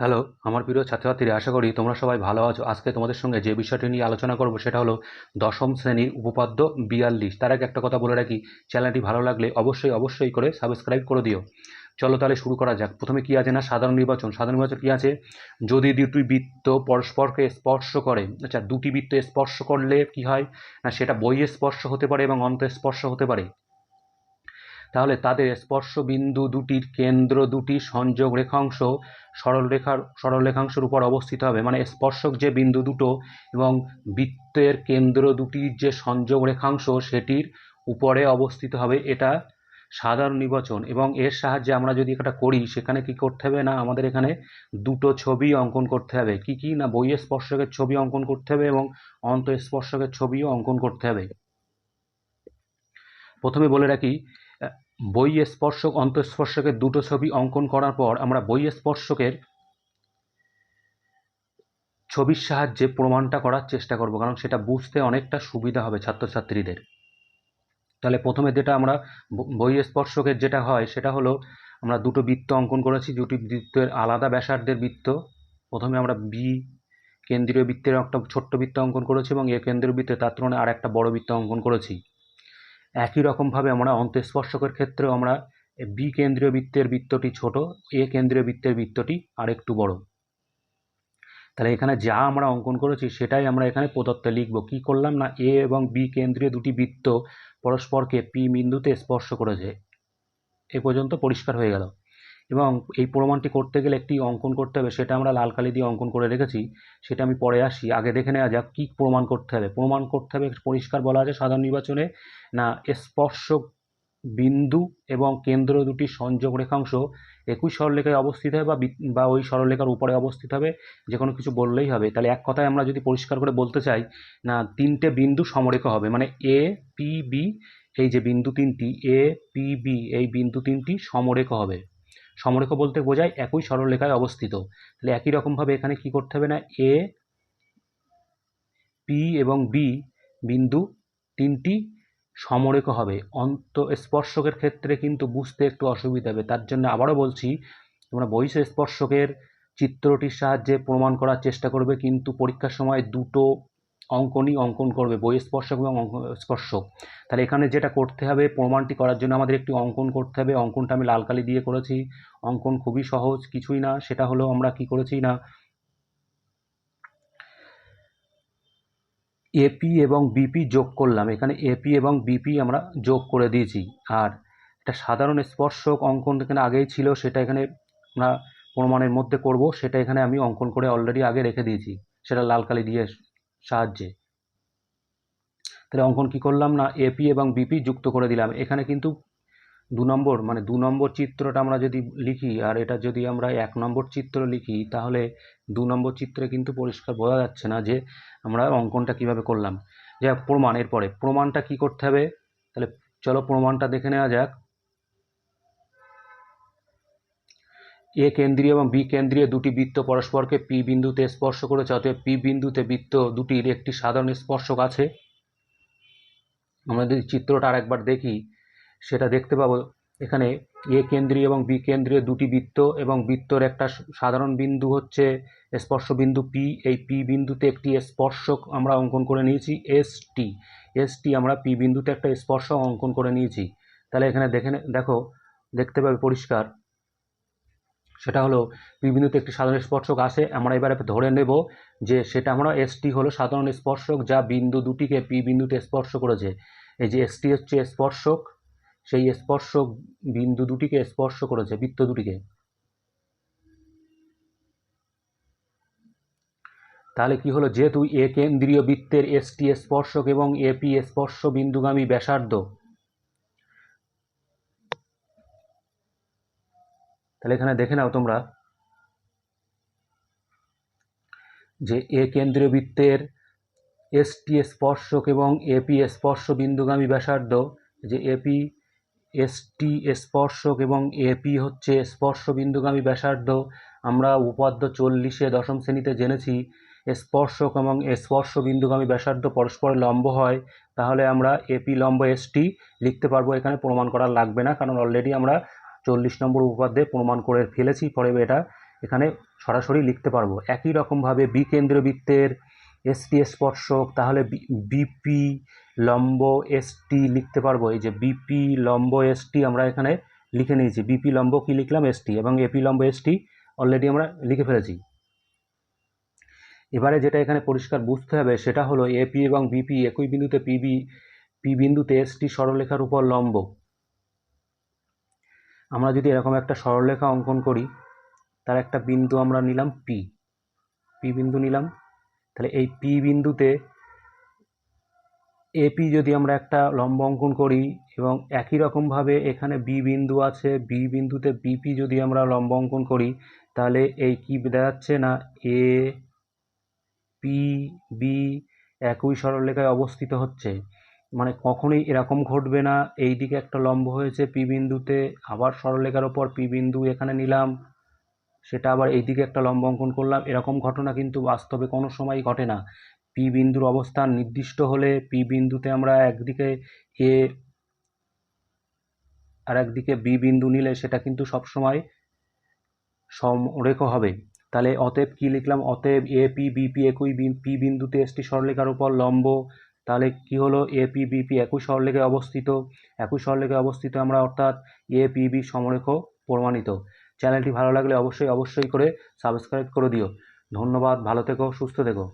Hello, আমার প্রিয় ছাত্রছাত্রীরা, আশা করি তোমরা সবাই ভালো আছো। আজকে তোমাদের সঙ্গে যে বিষয়টি নিয়ে আলোচনা করব সেটা হলো দশম শ্রেণির উপপাদ্য বিয়াল্লিশ। তার আগে একটা কথা বলে রাখি, চ্যানেলটি ভালো লাগলে অবশ্যই অবশ্যই করে সাবস্ক্রাইব করে দিও। চলো তাহলে শুরু করা যাক। প্রথমে কি আছে না? সাধারণ নির্বাচন। সাধারণ নির্বাচন কি আছে? যদি দুটি বৃত্ত পরস্পরকে স্পর্শ করে আচ্ছা দুটি বৃত্ত স্পর্শ করলে কি হয়? না, সেটা বইয়ে স্পর্শ হতে পারে এবং অন্তঃস্পর্শ হতে পারে? তাহলে তাদের স্পর্শ বিন্দু দুটির কেন্দ্র দুটি সংযোগ রেখাংশ সরলরেখার সরলরেখাংশের উপর অবস্থিত হবে। মানে স্পর্শক যে বিন্দু দুটো এবং বৃত্তের কেন্দ্র দুটির যে সংযোগ রেখাংশ সেটির উপরে অবস্থিত হবে এটা সাধারণ নির্বাচন। এবং এর সাহায্যে আমরা যদি এটা করি, সেখানে কি করতে হবে না আমাদের এখানে দুটো ছবি অঙ্কন করতে হবে? কি কি না বইয়ের স্পর্শকের ছবি অঙ্কন করতে হবে এবং অন্তঃস্পর্শকের ছবিও অঙ্কন করতে হবে? প্রথমে বলে রাখি বই স্পর্শক অন্তঃস্পর্শকের দুটো ছবি অঙ্কন করার পর আমরা বই স্পর্শকের ছবির সাহায্যে প্রমাণটা করার চেষ্টা করব, কারণ সেটা বুঝতে অনেকটা সুবিধা হবে ছাত্রছাত্রীদের। তাহলে প্রথমে যেটা আমরা বই স্পর্শকের যেটা হয় সেটা হলো আমরা দুটো বৃত্ত অঙ্কন করেছি, দুটি বৃত্তের আলাদা ব্যাসার্ধের বৃত্ত। প্রথমে আমরা বি কেন্দ্রীয় বৃত্তের একটা ছোট্ট বৃত্ত অঙ্কন করেছি এবং এ কেন্দ্রীয় বৃত্তে তার তুলনায় আর একটা বড় বৃত্ত অঙ্কন করেছি। একই রকমভাবে আমরা অন্তঃস্পর্শকের ক্ষেত্রেও আমরা বি কেন্দ্রীয় বৃত্তের বৃত্তটি ছোট এ কেন্দ্রীয় বৃত্তের বৃত্তটি আরেকটু বড়। তাহলে এখানে যা আমরা অঙ্কন করেছি সেটাই আমরা এখানে প্রদত্তে লিখব। কি করলাম না? এ এবং বি কেন্দ্রীয় দুটি বৃত্ত পরস্পরকে পি বিন্দুতে স্পর্শ করেছে। এ পর্যন্ত পরিষ্কার হয়ে গেল। এবং এই প্রমাণটি করতে গেলে একটি অঙ্কন করতে হবে, সেটা আমরা লাল কালি দিয়ে অঙ্কন করে রেখেছি, সেটা আমি পরে আসি। আগে দেখে নেওয়া যাক কী প্রমাণ করতে হবে। প্রমাণ করতে হবে, পরিষ্কার বলা আছে সাধারণ নির্বাচনে, না স্পর্শ বিন্দু এবং কেন্দ্র দুটি সংযোগ রেখাংশ একই সরলরেখায় অবস্থিত হবে বা ওই সরলরেখার উপরে অবস্থিত হবে, যে কোনো কিছু বললেই হবে। তাহলে এক কথায় আমরা যদি পরিষ্কার করে বলতে চাই, না তিনটে বিন্দু সমরেখা হবে মানে এ পি বি এই যে বিন্দু তিনটি এ পি বি এই বিন্দু তিনটি সমরেখা হবে। সমরেখা বলতে বোঝায় একই সরলরেখায় অবস্থিত। তাহলে একই রকমভাবে এখানে কি করতে হবে না? এ পি এবং বি বিন্দু তিনটি সমরেখ হবে। অন্ত স্পর্শকের ক্ষেত্রে কিন্তু বুঝতে একটু অসুবিধা হবে। তার জন্য আবারও বলছি, তোমরা বহিষ স্পর্শকের চিত্রটির সাহায্যে প্রমাণ করার চেষ্টা করবে, কিন্তু পরীক্ষার সময় দুটো অঙ্কনই অঙ্কন করবে, বই স্পর্শক এবং স্পর্শক। তাহলে এখানে যেটা করতে হবে, প্রমাণটি করার জন্য আমাদের একটি অঙ্কন করতে হবে। অঙ্কনটা আমি লাল কালি দিয়ে করেছি। অঙ্কন খুবই সহজ, কিছুই না, সেটা হলো আমরা কি করেছি না? এপি এবং বিপি যোগ করলাম। এখানে এপি এবং বিপি আমরা যোগ করে দিয়েছি। আর এটা সাধারণ স্পর্শক অঙ্কন এখানে আগেই ছিল, সেটা এখানে আমরা প্রমাণের মধ্যে করব। সেটা এখানে আমি অঙ্কন করে অলরেডি আগে রেখে দিয়েছি। সেটা লাল কালি দিয়ে সাহায্যে। তাহলে অঙ্কন কি করলাম না? এপি এবং বিপি যুক্ত করে দিলাম। এখানে কিন্তু দু নম্বর মানে দু নম্বর চিত্রটা আমরা যদি লিখি, আর এটা যদি আমরা এক নম্বর চিত্র লিখি, তাহলে দু নম্বর চিত্রে কিন্তু পরিষ্কার বোঝা যাচ্ছে না যে আমরা অঙ্কনটা কীভাবে করলাম। যাক প্রমাণ এরপরে। প্রমাণটা কি করতে হবে? তাহলে চলো প্রমাণটা দেখে নেওয়া যাক। এ কেন্দ্রীয় এবং বি কেন্দ্রীয় দুটি বৃত্ত পরস্পরকে পি বিন্দুতে স্পর্শ করেছে, অতএব পি বিন্দুতে বৃত্ত দুটির একটি সাধারণ স্পর্শক আছে। আমরা যদি চিত্রটা আরেকবার দেখি, সেটা দেখতে পাবো, এখানে এ কেন্দ্রীয় এবং বি কেন্দ্রীয় দুটি বৃত্ত এবং বৃত্তর একটা সাধারণ বিন্দু হচ্ছে স্পর্শ বিন্দু পি। এই পি বিন্দুতে একটি স্পর্শক আমরা অঙ্কন করে নিয়েছি, এস টি। এস টি আমরা পি বিন্দুতে একটা স্পর্শ অঙ্কন করে নিয়েছি। তাহলে এখানে দেখে দেখো, দেখতে পাবে পরিষ্কার। সেটা হলো পি বিন্দুতে একটি সাধারণ স্পর্শক আসে। আমরা এবারে ধরে নেব যে সেটা আমরা এসটি হলো সাধারণ স্পর্শক যা বিন্দু দুটিকে পি বিন্দুতে স্পর্শ করেছে। এই যে এসটি হচ্ছে স্পর্শক, সেই স্পর্শক বিন্দু দুটিকে স্পর্শ করেছে, বৃত্ত দুটিকে। তাহলে কি হলো? যেহেতু এ কেন্দ্রীয় বৃত্তের এসটি স্পর্শক এবং এপি স্পর্শ বিন্দুগামী ব্যাসার্ধ তাহলে এখানে দেখে নাও তোমরা যে এ কেন্দ্রীয় বৃত্তের এসটি স্পর্শক এবং এপি স্পর্শ বিন্দুগামী ব্যাসার্ধ, যে এপি এসটি স্পর্শক এবং এপি হচ্ছে স্পর্শ বিন্দুগামী ব্যাসার্ধ। আমরা উপাদ্য চল্লিশে দশম শ্রেণীতে জেনেছি, স্পর্শক এবং স্পর্শ বিন্দুগামী ব্যাসার্ধ পরস্পর লম্ব হয়। তাহলে আমরা এপি লম্ব এসটি লিখতে পারব, এখানে প্রমাণ করা লাগবে না, কারণ অলরেডি আমরা চল্লিশ নম্বর উপাদ্যে প্রমাণ করে ফেলেছি, পরে এটা এখানে সরাসরি লিখতে পারব। একই রকমভাবে বি কেন্দ্রবৃত্তের এসটি স্পর্শক, তাহলে বিপি লম্ব এসটি লিখতে পারব। এই যে বিপি লম্ব এসটি আমরা এখানে লিখে নিয়েছি। বিপি লম্ব কি লিখলাম? এসটি এবং এপি লম্ব এসটি অলরেডি আমরা লিখে ফেলেছি। এবারে যেটা এখানে পরিষ্কার বুঝতে হবে, সেটা হলো এপি এবং বিপি একই বিন্দুতে পিবি পি বিন্দুতে এসটি সরলরেখার উপর লম্ব। আমরা যদি এরকম একটা সরলরেখা অঙ্কন করি, তার একটা বিন্দু আমরা নিলাম পি পি বিন্দু নিলাম। তাহলে এই পি বিন্দুতে এপি যদি আমরা একটা লম্ব অঙ্কন করি এবং একই রকমভাবে এখানে বি বিন্দু আছে বি বিন্দুতে বিপি যদি আমরা লম্ব অঙ্কন করি, তাহলে এই কি দেখা যাচ্ছে না? এ পি বি একই সরলরেখায় অবস্থিত হচ্ছে। মানে কখনোই এরকম ঘটবে না। এই দিকে একটা লম্ব হয়েছে পি বিন্দুতে, আবার সরলরেখার ওপর পি বিন্দু এখানে নিলাম, সেটা আবার এইদিকে একটা লম্ব অঙ্কন করলাম। এরকম ঘটনা কিন্তু বাস্তবে কোনো সময় ঘটে না। পি বিন্দুর অবস্থান নির্দিষ্ট হলে পি বিন্দুতে আমরা একদিকে এ আর একদিকে বি বিন্দু নিলে সেটা কিন্তু সবসময় সমরেখ হবে। তাহলে অতএব কি লিখলাম? অতএব এ, পি বিপি একই পি বিন্দুতে এসটি সরলরেখার উপর লম্ব তাহলে কি হলো? এপিবিপি একুশ সরলরেখায় অবস্থিত। একুশ সরলেখে অবস্থিত আমরা অর্থাৎ এপিবি সমরেখ প্রমাণিত। চ্যানেলটি ভালো লাগলে অবশ্যই অবশ্যই করে সাবস্ক্রাইব করে দিও। ধন্যবাদ, ভালো থেকো, সুস্থ থেকো।